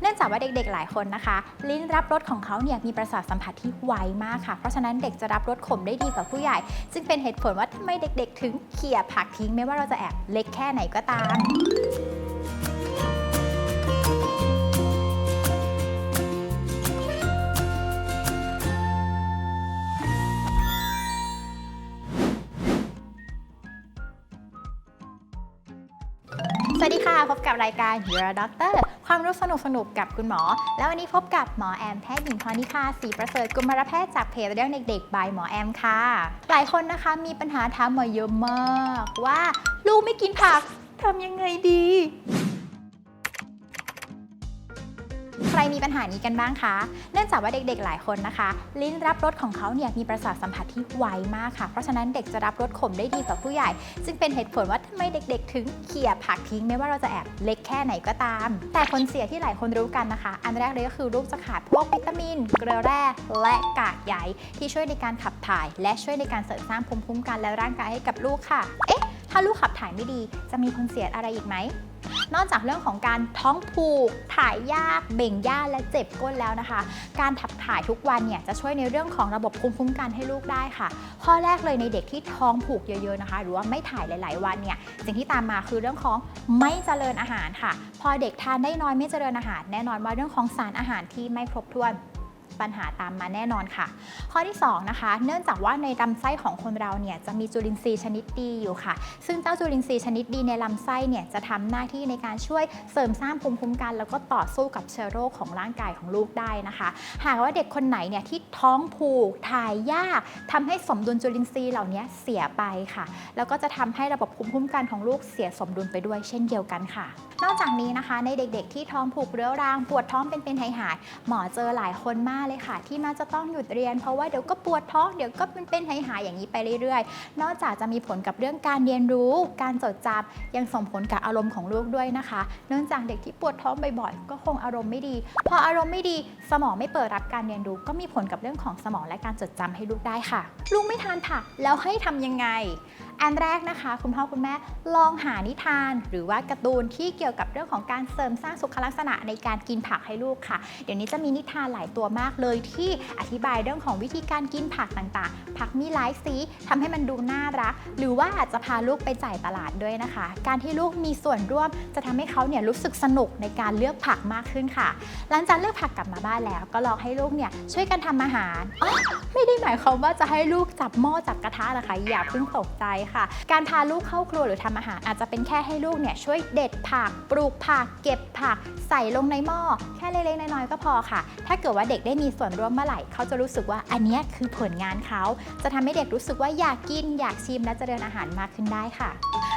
เนื่องจากว่าเด็กๆหลายคนนะคะ ลิ้นรับรสของเขาเนี่ยมีประสาทสัมผัสที่ไวมากค่ะ เพราะฉะนั้นเด็กจะรับรสขมได้ดีกว่าผู้ใหญ่ซึ่งเป็นเหตุผลว่าทำไมเด็กๆ ถึงเขี่ยผักทิ้งไม่ว่าเราจะแอบเล็กแค่ไหนก็ตามสวัสดีค่ะ พบกับรายการ Your Doctor ความรู้สนุกสนุกกับคุณหมอ แล้ววันนี้พบกับหมอแอมแพทย์หญิงพรนิคาศรีประเสริฐกุมารแพทย์จากเพจเรื่องเด็กๆบายหมอแอมค่ะ หลายคนนะคะมีปัญหาถามมอเยอะมาก ว่าลูกไม่กินผักทำยังไงดี ใครมีปัญหานี้กันบ้างคะ เนื่องจากว่าเด็กๆ หลายคนนะคะ ลิ้นรับรสของเขาเนี่ยมีประสาทสัมผัสที่ไวมากค่ะ เพราะฉะนั้นเด็กจะรับรสขมได้ดีกว่าผู้ใหญ่ ซึ่งเป็นเหตุผลว่าทำไมเด็กๆ ถึงเขี่ยผักทิ้งไม่ว่าเราจะแอบเล็กแค่ไหนก็ตาม แต่ผลเสียที่หลายคนรู้กันนะคะ อันแรกเลยก็คือลูกจะขาดพวกวิตามิน เกลือแร่และกากใยที่ช่วยในการขับถ่าย และช่วยในการเสริมสร้างภูมิคุ้มกันและร่างกายให้กับลูกค่ะ เอ๊ะ ถ้าลูกขับถ่ายไม่ดี จะมีผลเสียอะไรอีกไหม นอกจากเรื่องของการท้องผูก ถ่ายยาก เบ่งยากและเจ็บก้นแล้วนะคะ การถับถ่ายทุกวันเนี่ยจะช่วยในเรื่องของระบบภูมิคุ้มกันให้ลูกได้ค่ะ ข้อแรกเลยในเด็กที่ท้องผูกเยอะๆนะคะ หรือว่าไม่ถ่ายหลาย ๆ วันเนี่ยสิ่งที่ตามมาคือเรื่องของไม่เจริญอาหารค่ะ พอเด็กทานได้น้อยไม่เจริญอาหาร แน่นอนว่าเรื่องของสารอาหารที่ไม่ครบถ้วน ปัญหาตามมาแน่นอนค่ะ ข้อที่2นะคะ เนื่องจากว่าในลำไส้ของคนเราเนี่ยจะมีจุลินทรีย์ชนิดดีอยู่ค่ะ ซึ่งเจ้าจุลินทรีย์ชนิดดีในลำไส้เนี่ยจะทำหน้าที่ในการช่วยเสริมสร้างภูมิคุ้มกัน แล้วก็ต่อสู้กับเชื้อโรคของร่างกายของลูกได้นะคะ หากว่าเด็กคนไหนเนี่ยที่ท้องผูกถ่ายยากทำให้สมดุลจุลินทรีย์เหล่านี้เสียไปค่ะ แล้วก็จะทำให้ระบบภูมิคุ้มกันของลูกเสียสมดุลไปด้วยเช่นเดียวกันค่ะ นอกจากนี้นะคะในเด็กๆ ที่ท้องผูกเรื้อรังปวดท้องเป็นเป็นหายหายๆหมอเจอหลายคนมากเลยค่ะ ที่มักจะต้องหยุดเรียน เพราะว่าเดี๋ยวก็ปวดท้องเดี๋ยวก็เป็นเป็นหายหายอย่างนี้ไปเรื่อยๆ นอกจากจะมีผลกับเรื่องการเรียนรู้ การจดจำยังส่งผลกับอารมณ์ของลูกด้วยนะคะ เนื่องจากเด็กที่ปวดท้องบ่อยๆก็คงอารมณ์ไม่ดี พออารมณ์ไม่ดีสมองไม่เปิดรับการเรียนรู้ ก็มีผลกับเรื่องของสมองและการจดจำให้ลูกได้ค่ะ ลูกไม่ทานผักแล้วให้ทำยังไง อันแรกนะคะ คุณพ่อคุณแม่ลองหานิทาน หรือว่าการ์ตูนที่เกี่ยวกับเรื่องของการเสริมสร้างสุขลักษณะในการกินผักให้ลูกค่ะ เดี๋ยวนี้จะมีนิทานหลายตัวมากเลยที่อธิบายเรื่องของวิธีการกินผักต่างๆ ผักมีหลายสีทำให้มันดูน่ารัก หรือว่าอาจจะพาลูกไปจ่ายตลาดด้วยนะคะ การที่ลูกมีส่วนร่วม จะทำให้เขาเนี่ยรู้สึกสนุกในการเลือกผักมากขึ้นค่ะ หลังจากเลือกผักกลับมาบ้านแล้ว ก็ลองให้ลูกเนี่ยช่วยกันทำอาหารอ๋อไม่ได้หมายความว่าจะให้ลูกจับหม้อจับกระทะนะคะ อย่าเพิ่งตกใจค่ะ การพาลูกเข้าครัวหรือทำอาหาร อาจจะเป็นแค่ให้ลูกเนี่ยช่วยเด็ดผัก ปลูกผัก เก็บผัก ใส่ลงในหม้อแค่เล็กๆน้อยๆก็พอค่ะ ถ้าเกิดว่าเด็กได้มีีส่วนร่วมเมื่อไหร่เขาจะรู้สึกว่าอันนี้คือผลงานเขา จะทำให้เด็กรู้สึกว่าอยากกินอยากชิมและเจริญอาหารมากขึ้นได้ค่ะ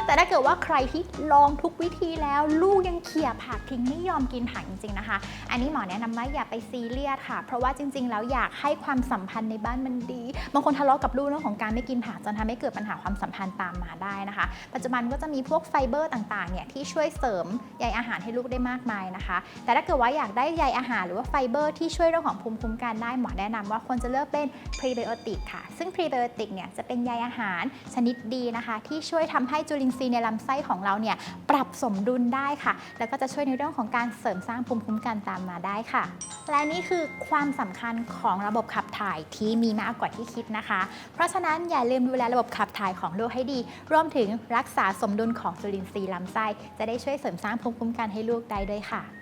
แต่ถ้าเกิดว่าใครที่ลองทุกวิธีแล้วลูกยังเขี่ยผักทิ้งไม่ยอมกินผักจริงๆนะคะ อันนี้หมอแนะนำว่าอย่าไปซีเรียสค่ะ เพราะว่าจริง ๆ แล้วอยากให้ความสัมพันธ์ในบ้านมันดี บางคนทะเลาะกับลูกเรื่องของการไม่กินผักจนทำให้เกิดปัญหาความสัมพันธ์ตามมาได้นะคะ ปัจจุบันก็จะมีพวกไฟเบอร์ต่างๆเนี่ยที่ช่วยเสริมใยอาหารให้ลูกได้มากมายนะคะ แต่ถ้าเกิดว่าอยากได้ใยอาหารหรือว่าไฟเบอร์ที่ช่วยเรื่องของภูมิคุ้มกันได้หมอแนะนำว่าควรจะเลือกเป็นพรีไบโอติกค่ะ ซึ่งพรีไบโอติกเนี่ยจะเป็นใยอาหารชนิดดีนะคะ ที่ช่วยทำให้จุลินซีในลำไส้ของเราเนี่ยปรับสมดุลได้ค่ะ แล้วก็จะช่วยในเรื่องของการเสริมสร้างภูมิคุ้มกันตามมาได้ค่ะ และนี่คือความสำคัญของระบบขับถ่ายที่มีมากกว่าที่คิดนะคะ เพราะฉะนั้นอย่าลืมดูแลระบบขับถ่ายของลูกให้ดี รวมถึงรักษาสมดุลของจุลินทรีย์ลำไส้ จะได้ช่วยเสริมสร้างภูมิคุ้มกันให้ลูกได้ด้วยค่ะ